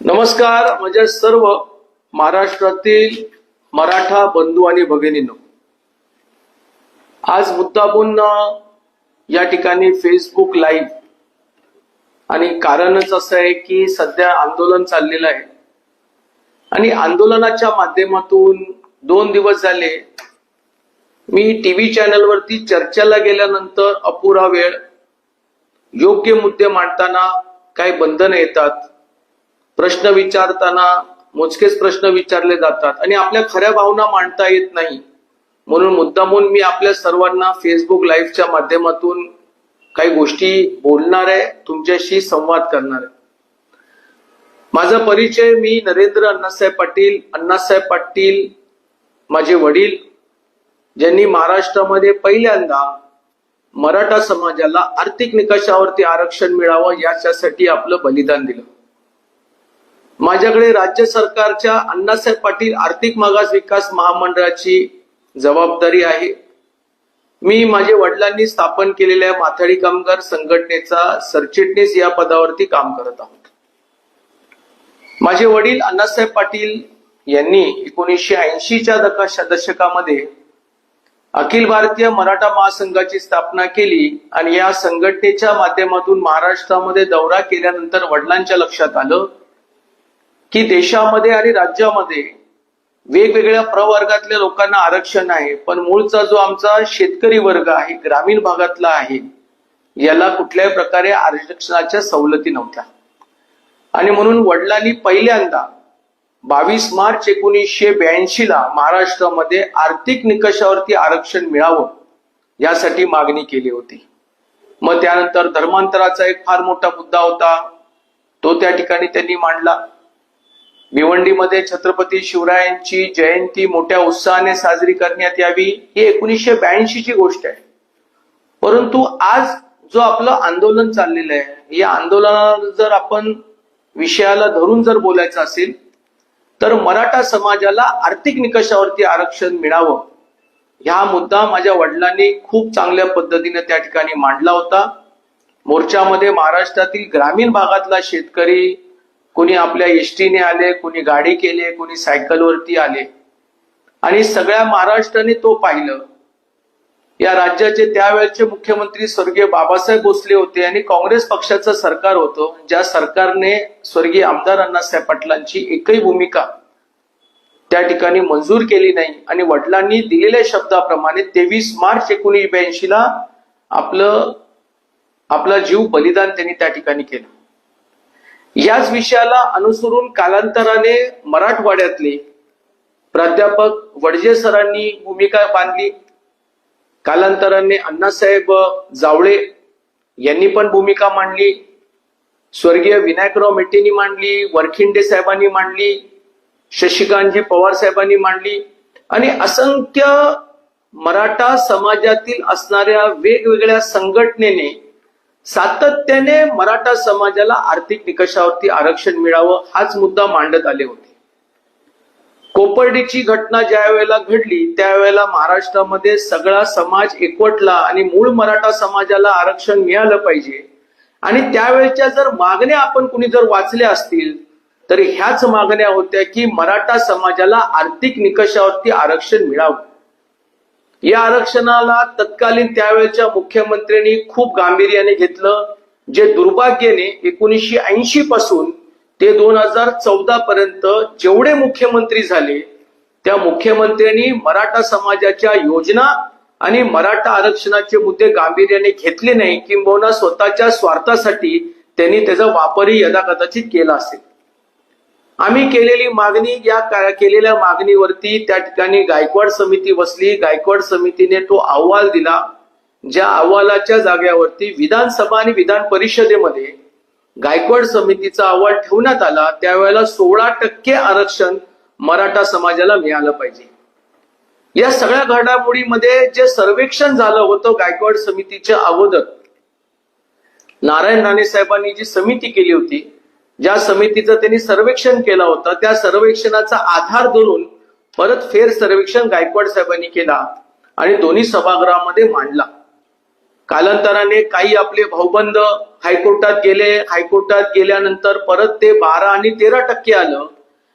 नमस्कार माझ्या सर्व महाराष्ट्रातील मराठा बंधू आणि भगिनींनो. आज मुद्दाबून या ठिकाणी फेसबुक लाईव्ह आणि कारणच असं आहे की सध्या आंदोलन चाललेलं आहे. आणि आंदोलनाच्या माध्यमातून दोन दिवस झाले मी टीव्ही चॅनलवरती चर्चेला गेल्यानंतर अपुरा वेळ योग्य मुद्दे मांडताना काही बंधनं येतात. प्रश्न विचारताना मोजकेच प्रश्न विचारले जातात आणि आपल्या खऱ्या भावना मांडता येत नाही. म्हणून मुद्दामून मी आपल्या सर्वांना फेसबुक लाईव्हच्या माध्यमातून काही गोष्टी बोलणार आहे तुमच्याशी संवाद करणार आहे. माझा परिचय मी नरेंद्र अण्णासाहेब पाटील अण्णासाहेब पाटील माझे वडील ज्यांनी महाराष्ट्रामध्ये पहिल्यांदा मराठा समाजाला आर्थिक निकषावरती आरक्षण मिळावं याच्यासाठी आपलं बलिदान दिलं. माझ्याकडे राज्य सरकारच्या अण्णासाहेब पाटील आर्थिक मागास विकास महामंडळाची जबाबदारी आहे. मी माझे वडिलांनी स्थापन केलेल्या माथाडी कामगार संघटनेचा सरचिटणीस या पदावरती काम करत आहोत. माझे वडील अण्णासाहेब पाटील यांनी एकोणीसशे ऐंशीच्या दका दशकामध्ये अखिल भारतीय मराठा महासंघाची स्थापना केली आणि या संघटनेच्या माध्यमातून महाराष्ट्रामध्ये दौरा केल्यानंतर वडिलांच्या लक्षात आलं की देशामध्ये आणि राज्यामध्ये वेगवेगळ्या प्रवर्गातल्या लोकांना आरक्षण आहे पण मूळचा जो आमचा शेतकरी वर्ग आहे ग्रामीण भागातला आहे याला कुठल्याही प्रकारे आरक्षणाच्या सवलती नव्हत्या. आणि म्हणून वडिलांनी पहिल्यांदा बावीस मार्च एकोणीसशे ब्याऐंशी ला महाराष्ट्रामध्ये आर्थिक निकषावरती आरक्षण मिळावं यासाठी मागणी केली होती. मग त्यानंतर धर्मांतराचा एक फार मोठा मुद्दा होता. तो त्या ठिकाणी त्यांनी मांडला. भिवंडीमध्ये छत्रपती शिवरायांची जयंती मोठ्या उत्साहाने साजरी करण्यात यावी ही एकोणीसशे ब्याऐंशी ची गोष्ट आहे. परंतु आज जो आपलं आंदोलन चाललेलं आहे या आंदोलनाला जर आपण विषयाला धरून जर बोलायचं असेल तर मराठा समाजाला आर्थिक निकषावरती आरक्षण मिळावं ह्या मुद्दा माझ्या वडिलांनी खूप चांगल्या पद्धतीने त्या ठिकाणी मांडला होता. मोर्चामध्ये महाराष्ट्रातील ग्रामीण भागातला शेतकरी कोणी आपल्या एसटीने आले कोणी गाडी केले कोणी सायकलवरती आले. आणि सगळ्या महाराष्ट्राने तो पाहिलं. या राज्याचे त्यावेळचे मुख्यमंत्री स्वर्गीय बाबासाहेब भोसले होते आणि काँग्रेस पक्षाचं सरकार होतं. ज्या सरकारने स्वर्गीय आमदार अण्णासाहेब पाटलांची एकही भूमिका त्या ठिकाणी मंजूर केली नाही आणि वडिलांनी दिलेल्या शब्दाप्रमाणे तेवीस मार्च एकोणीसशे ब्याऐंशी ला आपलं आपला जीव बलिदान त्यांनी त्या ठिकाणी केलं. याच विषयाला अनुसरून कालांतराने मराठवाड्यातले प्राध्यापक वडजे सरांनी भूमिका बांधली. कालांतराने अण्णासाहेब जावळे यांनी पण भूमिका मांडली. स्वर्गीय विनायकराव मेटेंनी मांडली वरखिंडे साहेबांनी मांडली शशिकांतजी पवार साहेबांनी मांडली आणि असंख्य मराठा समाजातील असणाऱ्या वेगवेगळ्या संघटनेने सातत्याने मराठा समाजाला आर्थिक निकषावरती आरक्षण मिळावं हाच मुद्दा मांडत आले होते. कोपर्डीची घटना ज्या वेळेला घडली त्यावेळेला महाराष्ट्रामध्ये सगळा समाज एकवटला आणि मूळ मराठा समाजाला आरक्षण मिळालं पाहिजे. आणि त्यावेळच्या जर मागण्या आपण कुणी जर वाचल्या असतील तर ह्याच मागण्या होत्या की मराठा समाजाला आर्थिक निकषावरती आरक्षण मिळावं. या आरक्षणाला तत्कालीन त्यावेळच्या मुख्यमंत्र्यांनी खूप गांभीर्याने घेतलं. जे दुर्भाग्याने एकोणीसशे ऐंशी पासून ते दोन हजार चौदा पर्यंत जेवढे मुख्यमंत्री झाले त्या मुख्यमंत्र्यांनी मराठा समाजाच्या योजना आणि मराठा आरक्षणाचे मुद्दे गांभीर्याने घेतले नाही किंबहुना स्वतःच्या स्वार्थासाठी त्यांनी त्याचा वापरही यदाकदाचित केला असेल. आम्ही केलेली मागणी या का- केलेल्या मागणीवरती त्या ठिकाणी गायकवाड समिती बसली. गायकवाड समितीने तो अहवाल दिला. ज्या अहवालाच्या जाग्यावरती विधानसभा आणि विधान परिषदेमध्ये गायकवाड समितीचा अहवाल ठेवण्यात आला त्यावेळेला सोळा टक्के आरक्षण मराठा समाजाला मिळालं पाहिजे. या सगळ्या घडामोडीमध्ये जे सर्वेक्षण झालं होतं गायकवाड समितीच्या अगोदर नारायण राणे साहेबांनी जी समिती केली होती ज्या समितीचं त्यांनी सर्वेक्षण केलं होतं त्या सर्वेक्षणाचा आधार धरून परत फेर सर्वेक्षण गायकवाड साहेबांनी केला आणि दोन्ही सभागृहामध्ये मांडला. कालांतराने काही आपले भाऊबंद हायकोर्टात गेले हायकोर्टात गेल्यानंतर परत ते बारा आणि तेरा टक्के आलं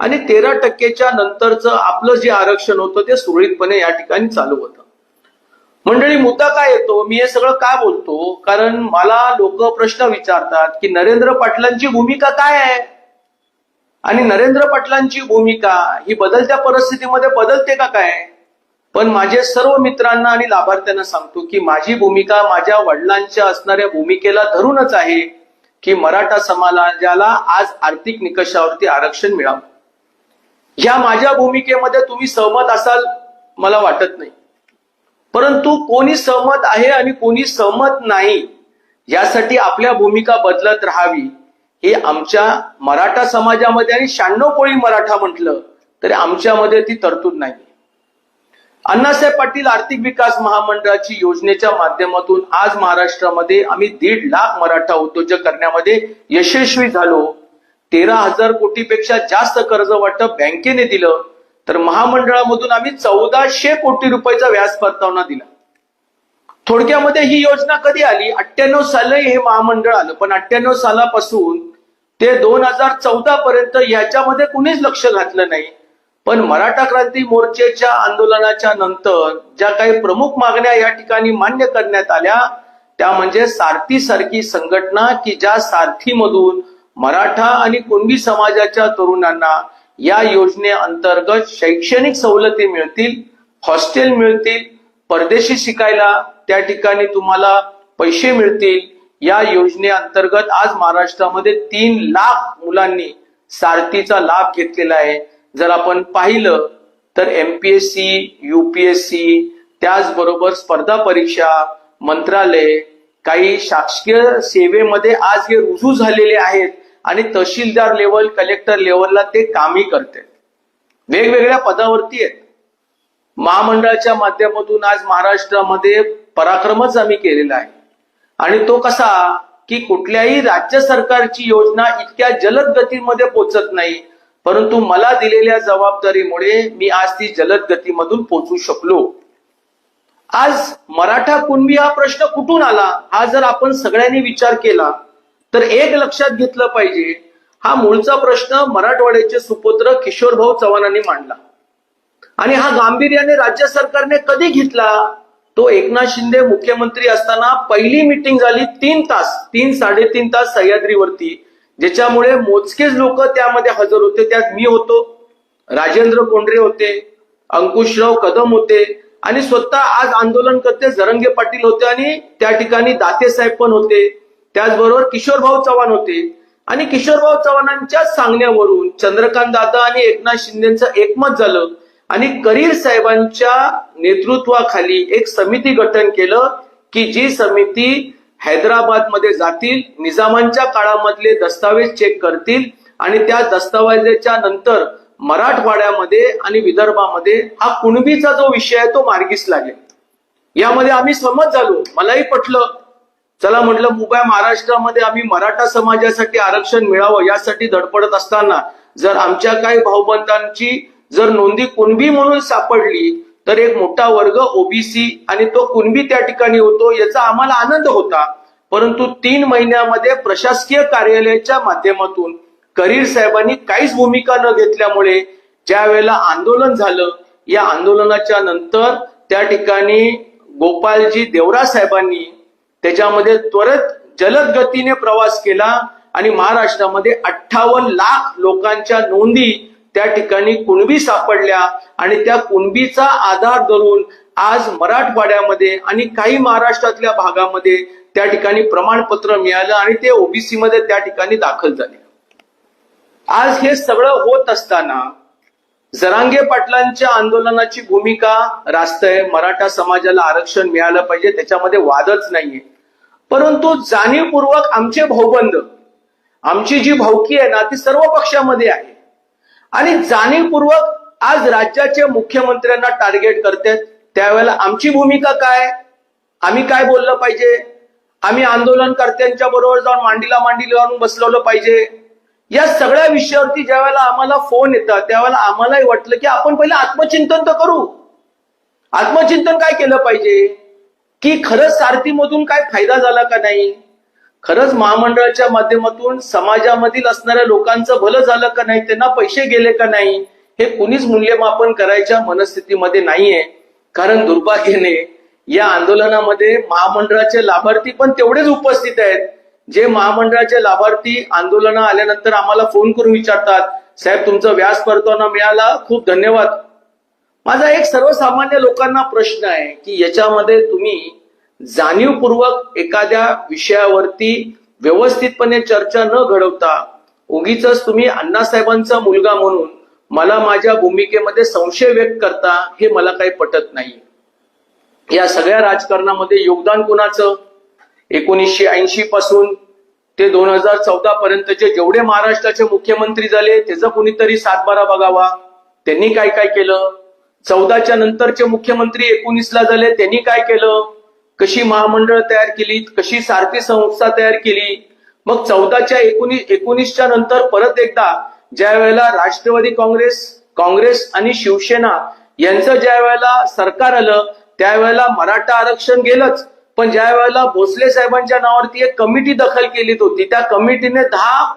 आणि तेरा टक्केच्या नंतरचं आपलं जे आरक्षण होतं ते सुरळीतपणे या ठिकाणी चालू होतं. मंडळी मुद्दा काय येतो? मी हे सगळं का बोलतो? कारण मला लोक प्रश्न विचारतात की नरेंद्र पाटलांची भूमिका काय आहे? आणि नरेंद्र पाटलांची भूमिका ही बदलत्या परिस्थितीमध्ये बदलते का काय? पण माझे सर्व मित्रांना आणि लाभार्थ्यांना सांगतो की माझी भूमिका माझ्या वडिलांच्या असणाऱ्या भूमिकेला धरूनच आहे की मराठा समाजाला आज आर्थिक निकषावरती आरक्षण मिळावं. या माझ्या भूमिकेमध्ये तुम्ही सहमत असाल मला वाटत नाही. परंतु कोणी सहमत आहे आणि कोणी सहमत नाही यासाठी आपल्या भूमिका बदलत राहावी. हे आमच्या मराठा समाजामध्ये आणि शहाण्णव कोळी मराठा म्हटलं तरी आमच्यामध्ये ती तरतूद नाही. अण्णासाहेब पाटील आर्थिक विकास महामंडळाची योजनेच्या माध्यमातून आज महाराष्ट्रामध्ये आम्ही दीड लाख मराठा उद्योजक करण्यामध्ये यशस्वी झालो. तेरा हजार कोटीपेक्षा जास्त कर्ज वाटप बँकेने दिलं. तर महामंडळामधून आम्ही चौदाशे कोटी रुपयाचा व्याज परतावना दिला. थोडक्यामध्ये ही योजना कधी आली? अठ्ठ्याण्णव साली हे महामंडळ आलं पण अठ्ठ्याण्णव सालापासून ते दोन हजार चौदा पर्यंत याच्यामध्ये कुणीच लक्ष घातलं नाही. पण मराठा क्रांती मोर्चेच्या आंदोलनाच्या नंतर ज्या काही प्रमुख मागण्या या ठिकाणी मान्य करण्यात आल्या त्या म्हणजे सारथी सारखी संघटना की ज्या सारथीमधून मराठा आणि कुणबी समाजाच्या तरुणांना या योजनेअंतर्गत शैक्षणिक सवलती मिळतील हॉस्टेल मिळतील परदेशी शिकायला त्या ठिकाणी तुम्हाला पैसे मिळतील. या योजनेअंतर्गत आज महाराष्ट्रामध्ये तीन लाख मुलांनी सारथीचा लाभ घेतलेला आहे. जर आपण पाहिलं तर एमपीएससी युपीएससी त्याचबरोबर स्पर्धा परीक्षा मंत्रालय काही शासकीय सेवेमध्ये आज हे रुजू झालेले आहेत. आणि तहसीलदार लेवल कलेक्टर लेवलला ते कामही करते. वेगवेगळ्या पदावरती आहेत. महामंडळाच्या माध्यमातून आज महाराष्ट्रामध्ये पराक्रमच आम्ही केलेला आहे. आणि तो कसा की कुठल्याही राज्य सरकारची योजना इतक्या जलद गतीमध्ये पोचत नाही परंतु मला दिलेल्या जबाबदारीमुळे मी आज ती जलद गतीमधून पोचू शकलो. आज मराठा कुणबी हा प्रश्न कुठून आला? हा जर आपण सगळ्यांनी विचार केला तर एक लक्षात घेतलं पाहिजे हा मूळचा प्रश्न मराठवाड्याचे सुपुत्र किशोरभाऊ चव्हाणांनी मांडला. आणि हा गांभीर्याने राज्य सरकारने कधी घेतला? तो एकनाथ शिंदे मुख्यमंत्री असताना पहिली मिटिंग झाली तीन तास तीन साडेतीन तास सह्याद्रीवरती ज्याच्यामुळे मोजकेच लोक त्यामध्ये हजर होते. त्यात मी होतो राजेंद्र कोंडरे होते अंकुशराव कदम होते आणि स्वतः आज आंदोलनकर्ते जरंगे पाटील होते आणि त्या ठिकाणी दाते साहेब पण होते. त्याचबरोबर किशोरभाऊ चव्हाण होते. आणि किशोरभाऊ चव्हाणांच्या सांगण्यावरून चंद्रकांत दादा आणि एकनाथ शिंदेचं एकमत झालं. आणि करीर साहेबांच्या नेतृत्वाखाली एक समिती गठन केलं की जी समिती हैदराबादमध्ये जातील निजामांच्या काळामधले दस्तावेज चेक करतील आणि त्या दस्तावेजाच्या नंतर मराठवाड्यामध्ये आणि विदर्भामध्ये हा कुणबीचा जो विषय आहे तो मार्गीस लागेल. यामध्ये आम्ही सहमत झालो. मलाही पटलं. चला म्हटलं मुंबई महाराष्ट्रामध्ये आम्ही मराठा समाजासाठी आरक्षण मिळावं यासाठी धडपडत असताना जर आमच्या काही भाऊबंधांची जर नोंदी कुणबी म्हणून सापडली तर एक मोठा वर्ग ओबीसी आणि तो कुणबी त्या ठिकाणी होतो याचा आम्हाला आनंद होता. परंतु तीन महिन्यामध्ये प्रशासकीय कार्यालयाच्या माध्यमातून करीर साहेबांनी काहीच भूमिका न घेतल्यामुळे ज्या वेळेला आंदोलन झालं या आंदोलनाच्या नंतर त्या ठिकाणी गोपालजी देवरा साहेबांनी त्याच्यामध्ये त्वरित जलद गतीने प्रवास केला आणि महाराष्ट्रामध्ये अठ्ठावन्न लाख लोकांच्या नोंदी त्या ठिकाणी कुणबी सापडल्या. आणि त्या कुणबीचा आधार धरून आज मराठवाड्यामध्ये आणि काही महाराष्ट्रातल्या भागामध्ये त्या ठिकाणी प्रमाणपत्र मिळालं आणि ते ओबीसी मध्ये त्या ठिकाणी दाखल झाले. आज हे सगळं होत असताना जरांगे पाटलांच्या आंदोलनाची भूमिका रास्त आहे मराठा समाजाला आरक्षण मिळालं पाहिजे त्याच्यामध्ये वादच नाहीये. परंतु जाणीवपूर्वक आमचे भाऊबंद आमची जी भावकी आहे ना ती सर्व पक्षामध्ये आहे. आणि जाणीवपूर्वक आज राज्याचे मुख्यमंत्र्यांना टार्गेट करतात त्यावेळेला आमची भूमिका काय? आम्ही काय बोललं पाहिजे? आम्ही आंदोलनकर्त्यांच्या बरोबर जाऊन मांडीला मांडी लावून बसवलं पाहिजे? या सगळ्या विषयावरती ज्या वेळेला आम्हाला फोन येतात त्यावेळेला आम्हालाही वाटलं की आपण पहिले आत्मचिंतन तर करू. आत्मचिंतन काय केलं पाहिजे? की खरंच सारथीमधून काय फायदा झाला का नाही? खरंच महामंडळाच्या माध्यमातून समाजामधील असणाऱ्या लोकांचं भलं झालं का नाही? त्यांना पैसे गेले का नाही? हे कुणीच मूल्यमापन करायच्या मनस्थितीमध्ये नाहीये. कारण दुर्भाग्याने या आंदोलनामध्ये महामंडळाचे लाभार्थी पण तेवढेच उपस्थित आहेत. जे महामंडळाचे लाभार्थी आंदोलन आल्यानंतर आम्हाला फोन करून विचारतात साहेब तुमचा व्याज परतावा मिळाला? खूप धन्यवाद. माझा एक सर्वसामान्य लोकांना प्रश्न आहे की याच्यामध्ये तुम्ही जाणीवपूर्वक एखाद्या विषयावरती व्यवस्थितपणे चर्चा न घडवता उगीच तुम्ही अण्णासाहेबांचा मुलगा म्हणून मला माझ्या भूमिकेमध्ये संशय व्यक्त करता हे मला काही पटत नाही. या सगळ्या राजकारणामध्ये योगदान कोणाचं? एकोणीसशे ऐंशी पासून ते दोन हजार चौदा पर्यंतचे जेवढे महाराष्ट्राचे मुख्यमंत्री झाले त्याचा कुणीतरी सातबारा बघावा. त्यांनी काय काय केलं? चौदाच्या नंतरचे मुख्यमंत्री एकोणीसला झाले त्यांनी काय केलं? कशी महामंडळ तयार केली? कशी सारथी संस्था तयार केली? मग चौदाच्या एकोणीस एकोणीसच्या नंतर परत एकदा ज्या वेळेला राष्ट्रवादी काँग्रेस काँग्रेस आणि शिवसेना यांचं ज्या वेळेला सरकार आलं त्यावेळेला मराठा आरक्षण गेलंच. पण ज्या वेळेला भोसले साहेबांच्या नावावरती एक कमिटी दखल केली होती त्या कमिटीने दहा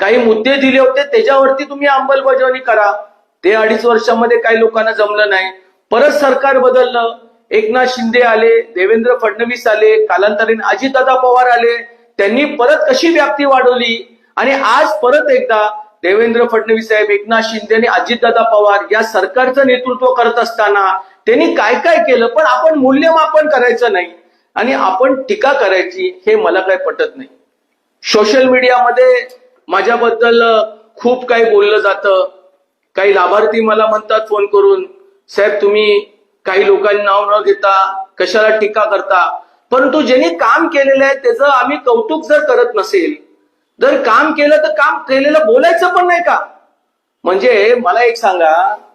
काही मुद्दे दिले होते त्याच्यावरती तुम्ही अंमलबजावणी करा. ते अडीच वर्षामध्ये काही लोकांना जमलं नाही. परत सरकार बदललं. एकनाथ शिंदे आले देवेंद्र फडणवीस आले कालांतराने अजितदादा पवार आले. त्यांनी परत कशी व्याप्ती वाढवली? आणि आज परत एकदा देवेंद्र फडणवीस साहेब एकनाथ शिंदे आणि अजितदादा पवार या सरकारचं नेतृत्व करत असताना त्यांनी काय काय केलं? पण आपण मूल्यमापन करायचं नाही. आणि आपण टीका करायची हे मला काय पटत नाही. सोशल मीडियामध्ये माझ्याबद्दल खूप काही बोललं जातं. काही लाभार्थी मला म्हणतात फोन करून साहेब तुम्ही काही लोकांनी नाव न घेता कशाला टीका करता? परंतु ज्यांनी काम केलेलं आहे त्याचं आम्ही कौतुक जर करत नसेल जर काम केलं तर काम केलेलं बोलायचं पण नाही का? म्हणजे मला एक सांगा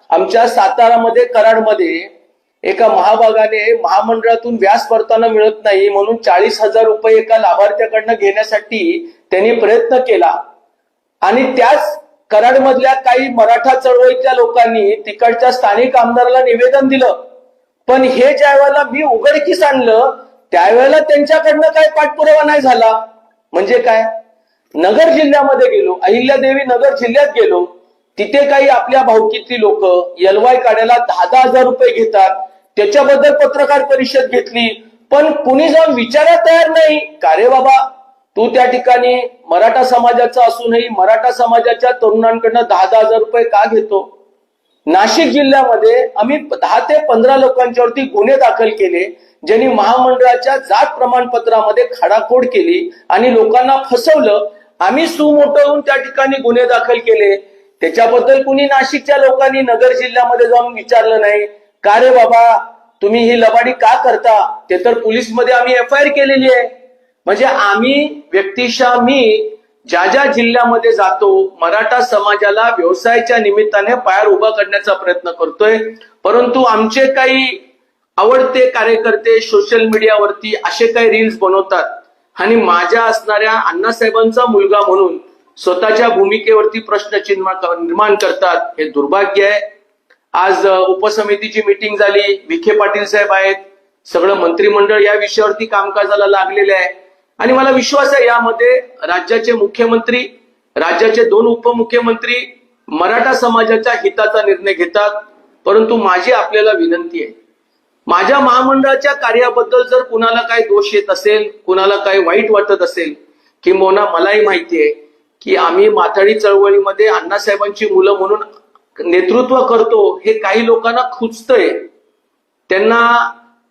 आमच्या सातारामध्ये कराडमध्ये एका महाभागाने महामंडळातून व्यास परताना मिळत नाही म्हणून चाळीस हजार रुपये एका लाभार्थ्याकडनं घेण्यासाठी त्यांनी प्रयत्न केला. आणि त्याच कराडमधल्या काही मराठा चळवळीतल्या लोकांनी तिकडच्या स्थानिक आमदाराला निवेदन दिलं. पण हे ज्या वेळेला मी उघडकीस आणलं त्यावेळेला त्यांच्याकडनं काय पाठपुरावा नाही झाला. म्हणजे काय? नगर जिल्ह्यामध्ये गेलो अहिल्यादेवी नगर जिल्ह्यात गेलो. तिथे काही आपल्या भावकीतली लोक यलवाय काढायला दहा दहा हजार रुपये घेतात. त्याच्याबद्दल पत्रकार परिषद घेतली. पण कुणी जाऊन विचारा तयार नाही. का रे बाबा? तू त्या ठिकाणी मराठा समाजाचा असूनही मराठा समाजाच्या तरुणांकडनं दहा दहा हजार रुपये का घेतो? नाशिक जिल्ह्यामध्ये आम्ही दहा ते पंधरा लोकांच्यावरती गुन्हे दाखल केले ज्यांनी महामंडळाच्या जात प्रमाणपत्रामध्ये खाडाखोड केली आणि लोकांना फसवलं. आम्ही सुमोठं होऊन त्या ठिकाणी गुन्हे दाखल केले. त्याच्याबद्दल कुणी नाशिकच्या लोकांनी नगर जिल्ह्यामध्ये जाऊन विचारलं नाही. का रे बाबा? तुम्ही ही लबाडी का करता? ते तर पोलीसमध्ये आम्ही एफ आय आर केलेली आहे. म्हणजे आम्ही व्यक्तिशः मी ज्या ज्या जिल्ह्यामध्ये जातो मराठा समाजाला व्यवसायाच्या निमित्ताने पायार उभा करण्याचा प्रयत्न करतोय. परंतु आमचे काही आवडते कार्यकर्ते सोशल मीडियावरती असे काही रील्स बनवतात. आणि माझ्या असणाऱ्या अण्णासाहेबांचा मुलगा म्हणून स्वतःच्या भूमिकेवरती प्रश्नचिन्ह निर्माण करतात हे दुर्भाग्य आहे. आज उपसमितीची मिटिंग झाली. विखे पाटील साहेब आहेत. सगळं मंत्रिमंडळ या विषयावरती कामकाजाला लागलेले आहे. आणि मला विश्वास आहे यामध्ये राज्याचे मुख्यमंत्री राज्याचे दोन उपमुख्यमंत्री मराठा समाजाच्या हिताचा निर्णय घेतात. परंतु माझी आपल्याला विनंती आहे माझ्या महामंडळाच्या कार्याबद्दल जर कुणाला काही दोष येत असेल कुणाला काही वाईट वाटत असेल किंबहुना मलाही माहिती आहे की आम्ही माथाडी चळवळीमध्ये अण्णासाहेबांची मुलं म्हणून नेतृत्व करतो हे काही लोकांना खुचतंय त्यांना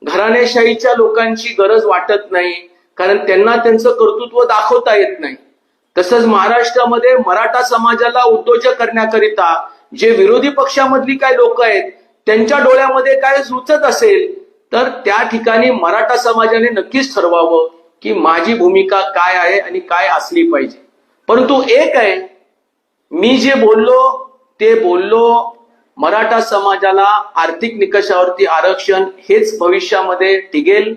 घराणेशाहीच्या लोकांची गरज वाटत नाही कारण त्यांना त्यांचं कर्तृत्व दाखवता येत नाही. तसंच महाराष्ट्रामध्ये मराठा समाजाला उद्योजक करण्याकरिता जे विरोधी पक्षामधली काही लोक आहेत त्यांच्या डोळ्यामध्ये काय सुचत असेल तर त्या ठिकाणी मराठा समाजाने नक्कीच ठरवावं की माझी भूमिका काय आहे आणि काय असली पाहिजे. परंतु एक आहे मी जे बोललो ते बोललो मराठा समाजाला आर्थिक निकषावरती आरक्षण हेच भविष्यामध्ये टिकेल.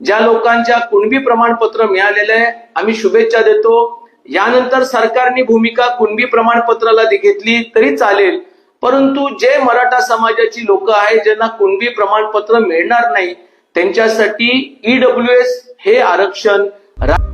ज्या लोकांच्या कुणबी प्रमाणपत्र मिळालेलं आहे आम्ही शुभेच्छा देतो. यानंतर सरकारने भूमिका कुणबी प्रमाणपत्राला घेतली तरी चालेल. परंतु जे मराठा समाजाची लोक आहेत ज्यांना कुणबी प्रमाणपत्र मिळणार नाही त्यांच्यासाठी ईडब्ल्यू एस हे आरक्षण रा-